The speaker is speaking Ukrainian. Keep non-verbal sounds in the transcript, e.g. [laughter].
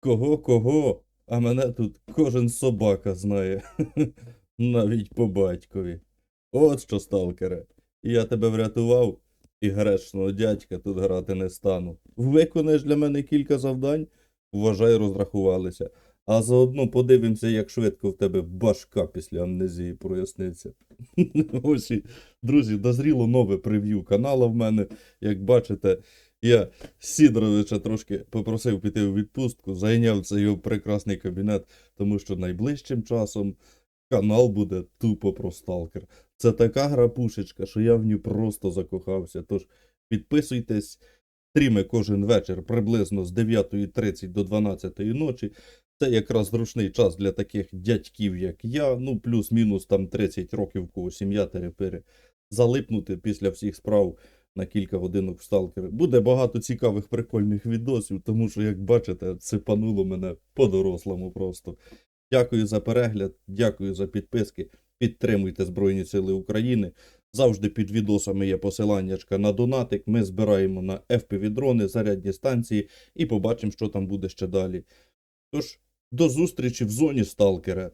Кого, кого? А мене тут кожен собака знає. [laughs] Навіть по батькові. От що, сталкере. Я тебе врятував, і грешного дядька тут грати не стану. Виконаєш для мене кілька завдань, вважай, розрахувалися. А заодно подивимося, як швидко в тебе башка після амнезії проясниться. [laughs] Ось друзі, дозріло нове прев'ю канала в мене. Як бачите, я Сідоровича трошки попросив піти у відпустку, зайняв цей його прекрасний кабінет, тому що найближчим часом канал буде тупо про сталкер. Це така гра-пушечка, що я в ній просто закохався. Тож підписуйтесь, стріми кожен вечір приблизно з 9.30 до 12 ночі. Це якраз зручний час для таких дядьків, як я, ну плюс-мінус там 30 років, кого сім'я терепири. Залипнути після всіх справ на кілька годинок в сталкери. Буде багато цікавих прикольних відосів, тому що, як бачите, це пануло мене по-дорослому просто. Дякую за перегляд, дякую за підписки. Підтримуйте Збройні Сили України. Завжди під відосами є посиланнячка на донатик. Ми збираємо на FPV-дрони, зарядні станції і побачимо, що там буде ще далі. Тож, до зустрічі в зоні сталкера.